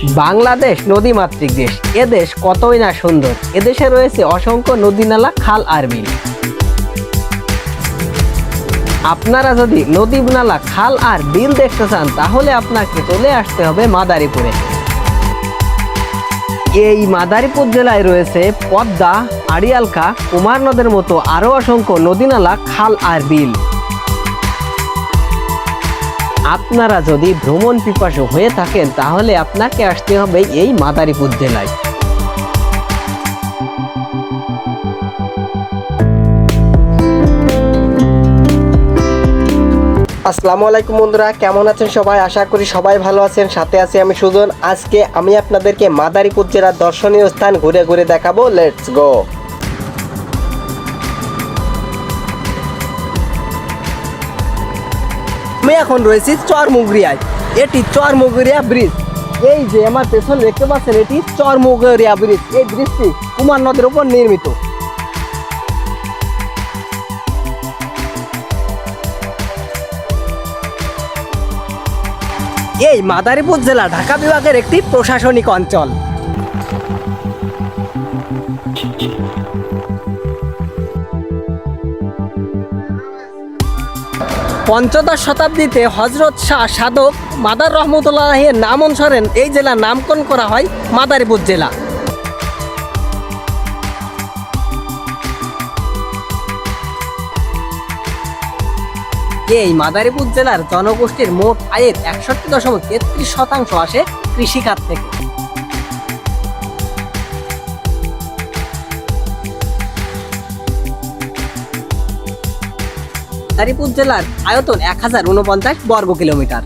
বাংলাদেশ নদীমাতৃক দেশ। এদেশ কতই না সুন্দর। এদেশে রয়েছে অসংখ্য নদী নালা খাল আর বিল। আপনারা যদি নদী নালা খাল আর বিল দেখতে চান, তাহলে আপনাকে চলে আসতে হবে মাদারীপুরে। এই মাদারীপুর জেলায় রয়েছে পদ্মা, আড়িয়ালকা, কুমার নদের মতো আরও অসংখ্য নদী নালা খাল আর বিল। আপনারা যদি ভ্রমণ পিপাসু হয়ে থাকেন, তাহলে আপনাকে আসতে হবে এই মাদারীপুর জেলায়। আসসালামু আলাইকুম বন্ধুরা, কেমন আছেন সবাই? আশা করি সবাই ভালো আছেন, সাথে আছি আমি সুজন। আজকে আমি আপনাদেরকে মাদারীপুর জেলার দর্শনীয় স্থান ঘুরে ঘুরে দেখাবো। লেটস গো আমি এখন রয়েছি চরমুগরিয়ায়। এটি চরমুগরিয়া ব্রিজ এই যে আমার পেছনে দেখতে পাচ্ছেন, এটি চরমুগরিয়া ব্রিজ এই ব্রিজটি কুমার নদের উপর নির্মিত। এই মাদারীপুর জেলা ঢাকা বিভাগের একটি প্রশাসনিক অঞ্চল। পঞ্চদশ শতাব্দীতে হজরত শাহ সাধক মাদার রহমতুল্লাহের নাম অনুসারে এই জেলার নামকরণ করা হয় মাদারীপুর জেলা। এই মাদারীপুর জেলার জনগোষ্ঠীর মোট আয়ের একষট্টি দশমিক তেত্রিশ শতাংশ আসে কৃষিখাত থেকে। মাদারীপুর জেলার আয়তন এক হাজার উনপঞ্চাশ বর্গ কিলোমিটার।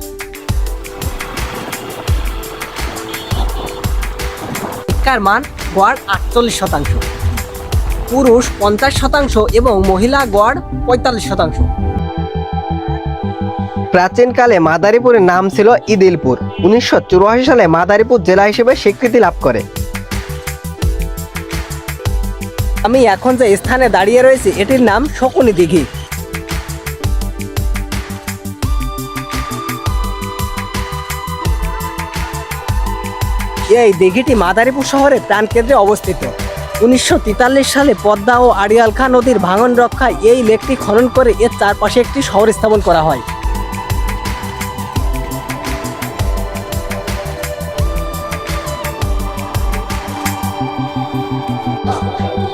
শিক্ষার মান গড় আটচল্লিশ শতাংশ। পুরুষ পঞ্চাশ শতাংশ এবং মহিলা গড় পঁয়তাল্লিশ শতাংশ। প্রাচীনকালে মাদারীপুরের নাম ছিল ইদিলপুর। উনিশশো চুরাশি সালে মাদারীপুর জেলা হিসেবে স্বীকৃতি লাভ করে। আমি এখন যে স্থানে দাঁড়িয়ে রয়েছি, এটির নাম শকুনি দিঘি। এই দিঘিটি মাদারীপুর শহরের প্রাণকেন্দ্রে অবস্থিত। উনিশশো তেতাল্লিশ সালে পদ্মা ও আড়িয়ালখা নদীর ভাঙন রক্ষায় এই লেকটি খনন করে এর চারপাশে একটি শহর স্থাপন করা হয়।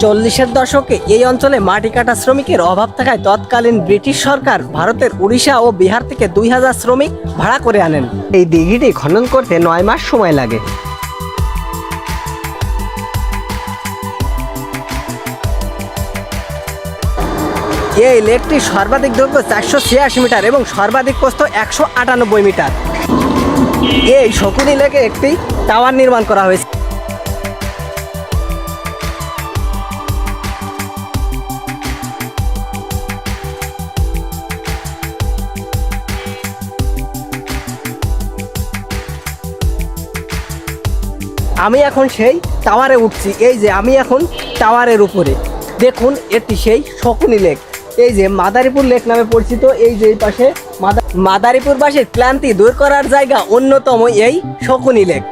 চল্লিশের দশকে এই অঞ্চলে মাটি কাটা শ্রমিকের অভাব থাকায় তৎকালীন ব্রিটিশ সরকার ভারতের উড়িষ্যা ও বিহার থেকে দুই হাজার শ্রমিক ভাড়া করে আনেন। এই দিঘিটি খনন করতে নয় মাস সময় লাগে। এই লেকটি সর্বাধিক দৈর্ঘ্য চারশো ছিয়াশি মিটার এবং সর্বাধিক প্রস্থ একশো আটানব্বই মিটার। এই শকুনি লেকে একটি টাওয়ার নির্মাণ করা হয়েছে। আমি এখন সেই টাওয়ারে উঠছি। এই যে আমি এখন টাওয়ারের উপরে। দেখুন, এটি সেই শকুনি লেক। এই যে মাদারীপুর লেক নামে পরিচিত, এই যে পাশে মাদা- মাদারীপুরবাসীর ক্লান্তি দূর করার জায়গা অন্যতম এই শকুনি লেক।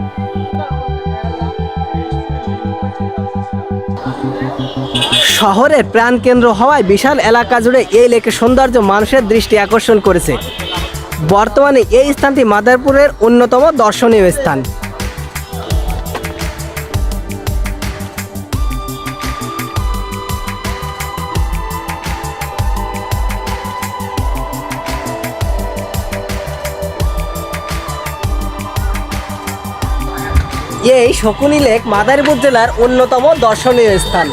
শহরের প্রাণকেন্দ্র হওয়ায় বিশাল এলাকা জুড়ে এই লেকের সৌন্দর্য মানুষের দৃষ্টি আকর্ষণ করেছে। বর্তমানে এই স্থানটি মাদারপুরের অন্যতম দর্শনীয় স্থান। এই শকুনি লেক মাদারীপুর জেলার অন্যতম দর্শনীয় স্থান।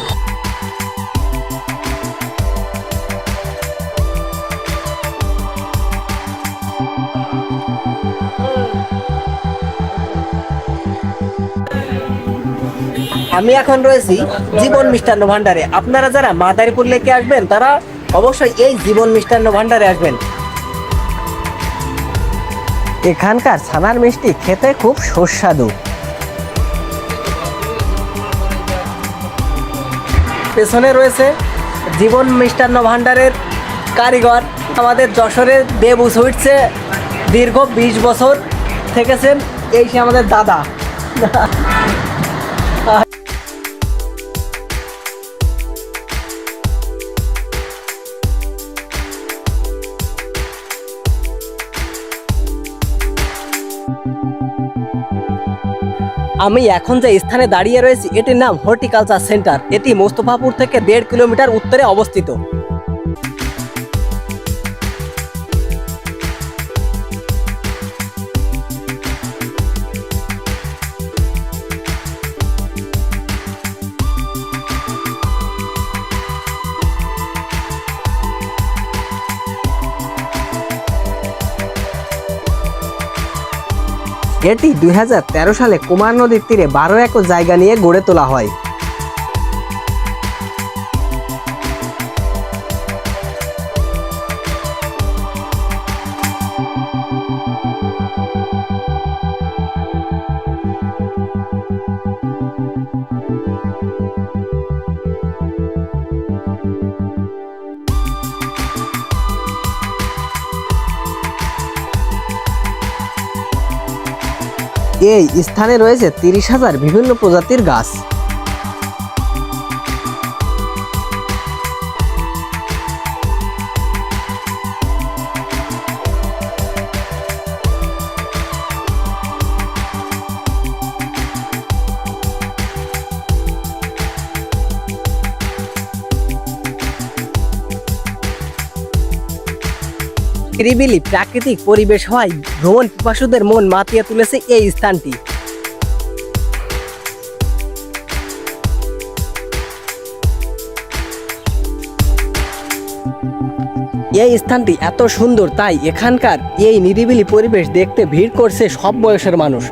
আমি এখন রয়েছি জীবন মিষ্টান্ন ভান্ডারে আপনারা যারা মাদারীপুর লেকে আসবেন, তারা অবশ্যই এই জীবন মিষ্টান্ন ভান্ডারে আসবেন। এখানকার ছানার মিষ্টি খেতে খুব সুস্বাদু। পেছনে রয়েছে জীবন মিষ্টান্ন ভাণ্ডারের কারিগর। আমাদের যশোরের দেবু সুইটসে দীর্ঘ বিশ বছর থেকেছেন, এই সে আমাদের দাদা। আমি এখন যে স্থানে দাঁড়িয়ে রয়েছি, এটির নাম হর্টিকালচার সেন্টার। এটি মোস্তফাপুর থেকে দেড় কিলোমিটার উত্তরে অবস্থিত। এটি দুই হাজার তেরো সালে কুমার নদীর তীরে বারো একর জায়গা নিয়ে গড়ে তোলা হয়। এই স্থানে রয়েছে তিরিশ হাজার বিভিন্ন প্রজাতির গাছ। নিরিবিলি প্রাকৃতিক পরিবেশ হওয়ায় ভ্রমণ পিপাসুদের মন মাতিয়ে তুলেছে এই স্থানটি। এই স্থানটি এত সুন্দর, তাই এখানকার এই নিরিবিলি পরিবেশ দেখতে ভিড় করছে সব বয়সের মানুষ।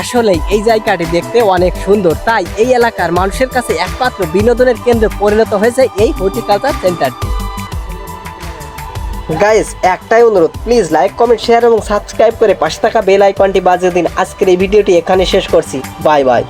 আসলে এই জায়গাটি দেখতে অনেক সুন্দর। তাই এই এলাকার মানুষের কাছে একমাত্র বিনোদনের কেন্দ্রে পরিণত হয়েছে এই হর্টিকালচার সেন্টারটি। গাইস, একটাই অনুরোধ, প্লিজ লাইক, কমেন্ট, শেয়ার এবং সাবস্ক্রাইব করে পাশে থাকা বেল আইকনটি বাজিয়ে দিন। আজকের এই ভিডিওটি এখানে শেষ করছি। Bye bye.